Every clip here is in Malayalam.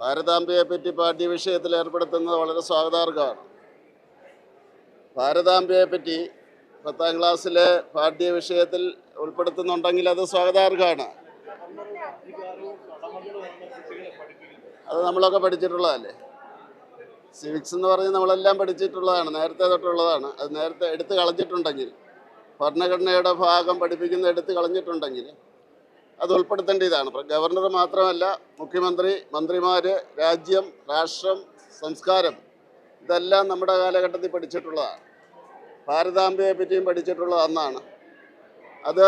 ഭാരതാംബയെ പറ്റി പാഠ്യ വിഷയത്തിൽ ഏർപ്പെടുത്തുന്നത് വളരെ സ്വാഗതാർഹമാണ്. ഭാരതാംബയെ പറ്റി പത്താം ക്ലാസ്സിലെ പാഠ്യ വിഷയത്തിൽ ഉൾപ്പെടുത്തുന്നുണ്ടെങ്കിൽ അത് സ്വാഗതാർഹമാണ്. അത് നമ്മളൊക്കെ പഠിച്ചിട്ടുള്ളതല്ലേ? സിവിക്സ് എന്ന് പറഞ്ഞ് നമ്മളെല്ലാം പഠിച്ചിട്ടുള്ളതാണ് നേരത്തെ തൊട്ടുള്ളതാണ്. അത് നേരത്തെ എടുത്തു കളഞ്ഞിട്ടുണ്ടെങ്കിൽ ഭരണഘടനയുടെ ഭാഗം പഠിപ്പിക്കുന്ന എടുത്തു കളഞ്ഞിട്ടുണ്ടെങ്കിൽ അത് ഉൾപ്പെടുത്തേണ്ടതാണ്. ഗവർണർ മാത്രമല്ല മുഖ്യമന്ത്രി മന്ത്രിമാർ രാജ്യം രാഷ്ട്രം സംസ്കാരം ഇതെല്ലാം നമ്മുടെ കാലഘട്ടത്തിൽ പഠിച്ചിട്ടുള്ളതാണ്. ഭാരതാംബയെ പറ്റിയും പഠിച്ചിട്ടുള്ളത് അന്നാണ് അത്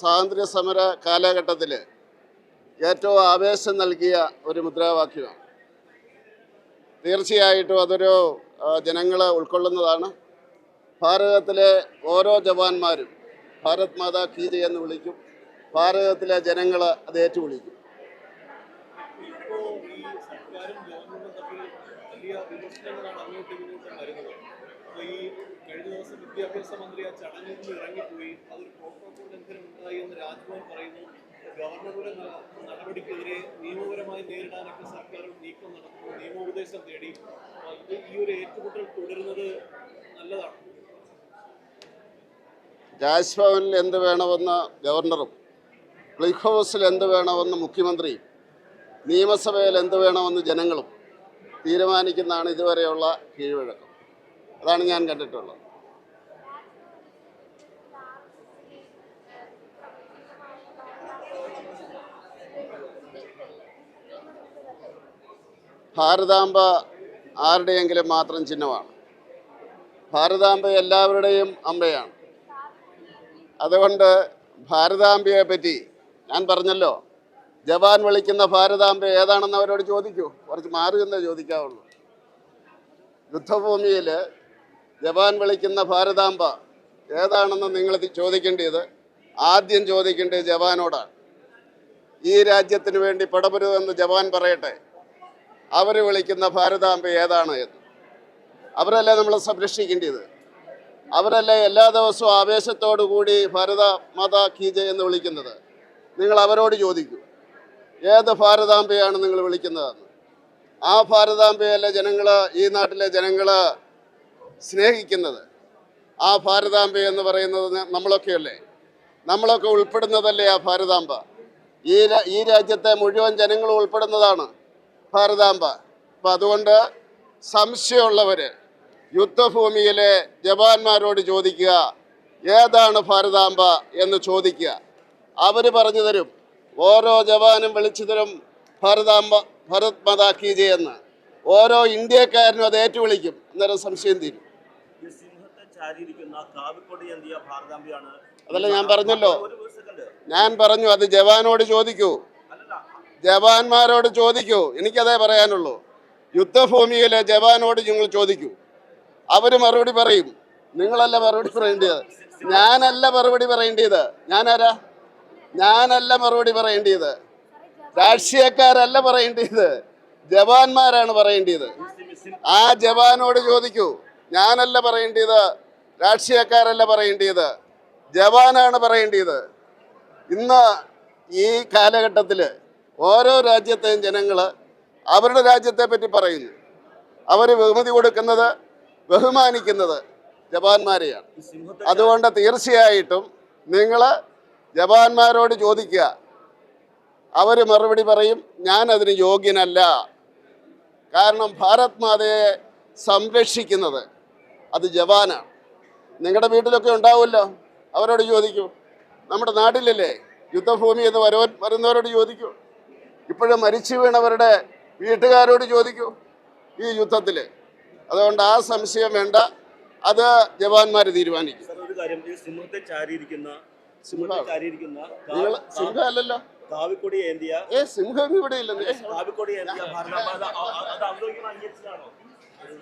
സ്വാതന്ത്ര്യ സമര കാലഘട്ടത്തിൽ ഏറ്റവും ആവേശം നൽകിയ ഒരു മുദ്രാവാക്യമാണ്. തീർച്ചയായിട്ടും അതൊരു ജനങ്ങൾ ഉൾക്കൊള്ളുന്നതാണ്. ഭാരതത്തിലെ ഓരോ ജവാന്മാരും ഭാരത് മാതാ കീ എന്ന് വിളിക്കും. ഭാരതത്തിലെ ജനങ്ങൾ അത് ഏറ്റുവിളിക്കും പറയുന്നു രാജ്ഭവനിൽ എന്ത് വേണമെന്ന് ഗവർണറും ക്ലിഫ് ഹൗസിൽ എന്ത് വേണമെന്ന് മുഖ്യമന്ത്രിയും നിയമസഭയിൽ എന്ത് വേണമെന്ന് ജനങ്ങളും തീരുമാനിക്കുന്നതാണ് ഇതുവരെയുള്ള കീഴ്വഴക്കം. അതാണ് ഞാൻ കണ്ടിട്ടുള്ളത്. ഭാരതാംബ ആരുടെയെങ്കിലും മാത്രം ചിഹ്നമാണ്. ഭാരതാംബ എല്ലാവരുടെയും അമ്മയാണ്. അതുകൊണ്ട് ഭാരതാംബയെ പറ്റി ഞാൻ പറഞ്ഞല്ലോ ജവാൻ വിളിക്കുന്ന ഭാരതാംബ ഏതാണെന്ന് അവരോട് ചോദിക്കൂ. കുറച്ച് മാറി എന്നേ ചോദിക്കാവുള്ളൂ. യുദ്ധഭൂമിയിൽ ജവാൻ വിളിക്കുന്ന ഭാരതാംബ ഏതാണെന്ന് നിങ്ങൾ ചോദിക്കേണ്ടത്? ആദ്യം ചോദിക്കേണ്ടത് ജവാനോടാണ്. ഈ രാജ്യത്തിന് വേണ്ടി പടപരുതെന്ന് ജവാൻ പറയട്ടെ. അവർ വിളിക്കുന്ന ഭാരതാംബ ഏതാണ് എന്ന്. അവരല്ലേ നമ്മൾ സംരക്ഷിക്കേണ്ടത്? അവരല്ലേ എല്ലാ ദിവസവും ആവേശത്തോടു കൂടി ഭാരത മാതാ കീജ എന്ന് വിളിക്കുന്നത്? നിങ്ങൾ അവരോട് ചോദിക്കൂ. ഏത് ഭാരതാംബയാണ് നിങ്ങൾ വിളിക്കുന്നതെന്ന്. ആ ഭാരതാംബയല്ല ജനങ്ങൾ ഈ നാട്ടിലെ ജനങ്ങൾ സ്നേഹിക്കുന്നത്? ആ ഭാരതാംബ എന്ന് പറയുന്നത് നമ്മളൊക്കെയല്ലേ? നമ്മളൊക്കെ ഉൾപ്പെടുന്നതല്ലേ ആ ഭാരതാംബ? ഈ ഈ രാജ്യത്തെ മുഴുവൻ ജനങ്ങൾ ഉൾപ്പെടുന്നതാണ് ഭാരതാംബ. അപ്പം അതുകൊണ്ട് സംശയമുള്ളവർ യുദ്ധഭൂമിയിലെ ജവാന്മാരോട് ചോദിക്കുക ഏതാണ് ഭാരതാംബ എന്ന് ചോദിക്കുക. അവർ പറഞ്ഞു തരും. ഓരോ ജവാനും വിളിച്ചു തരും ഭാരതാംബ ഭരത് മാതാ കീ എന്ന്. ഓരോ ഇന്ത്യക്കാരനും അത് ഏറ്റുവിളിക്കും. അന്നേരം സംശയം തീരും. അതല്ല ഞാൻ പറഞ്ഞല്ലോ. ഞാൻ പറഞ്ഞു അത് ജവാനോട് ചോദിക്കൂ. ജവാന്മാരോട് ചോദിക്കൂ. എനിക്കതേ പറയാനുള്ളൂ. യുദ്ധഭൂമിയിലെ ജവാനോട് നിങ്ങൾ ചോദിക്കൂ. അവർ മറുപടി പറയും. നിങ്ങളല്ല മറുപടി പറയേണ്ടത്? ഞാനല്ല മറുപടി പറയേണ്ടത്. ഞാനാരാ? ഞാനല്ല മറുപടി പറയേണ്ടത്. രാഷ്ട്രീയക്കാരല്ല പറയേണ്ടത്. ജവാന്മാരാണ് പറയേണ്ടത്. ആ ജവാനോട് ചോദിക്കൂ. ഞാനല്ല പറയേണ്ടത്. രാഷ്ട്രീയക്കാരല്ല പറയേണ്ടത്. ജവാനാണ് പറയേണ്ടത്. ഇന്ന് ഈ കാലഘട്ടത്തിൽ ഓരോ രാജ്യത്തെയും ജനങ്ങൾ അവരുടെ രാജ്യത്തെ പറ്റി പറയുന്നു. അവർ ബഹുമതി കൊടുക്കുന്നത് ബഹുമാനിക്കുന്നത് ജവാന്മാരെയാണ്. അതുകൊണ്ട് തീർച്ചയായിട്ടും നിങ്ങൾ ജവാന്മാരോട് ചോദിക്കുക. അവർ മറുപടി പറയും ഞാൻ അതിന് യോഗ്യനല്ല. കാരണം ഭാരത് മാതയെ സംരക്ഷിക്കുന്നത് അത് ജവാനാണ്. നിങ്ങളുടെ വീട്ടിലൊക്കെ ഉണ്ടാവുമല്ലോ? അവരോട് ചോദിക്കൂ. നമ്മുടെ നാട്ടിലല്ലേ? യുദ്ധഭൂമി എന്ന് വരവ വരുന്നവരോട് ചോദിക്കൂ. ഇപ്പോഴും മരിച്ചു വീണവരുടെ വീട്ടുകാരോട് ചോദിക്കൂ ഈ യുദ്ധത്തിൽ അതുകൊണ്ട് ആ സംശയം വേണ്ട. അത് ജവാന്മാർ തീരുമാനിക്കും. ഒരു ചാരിയിരിക്കുന്ന സിംഹം അല്ലല്ലോ കാവിക്കൊടി ഏന്തിയ? ഏ സിംഹം ഇവിടെ ഇല്ലെന്ന്. കാവിക്കൊടി ഏന്തിയ?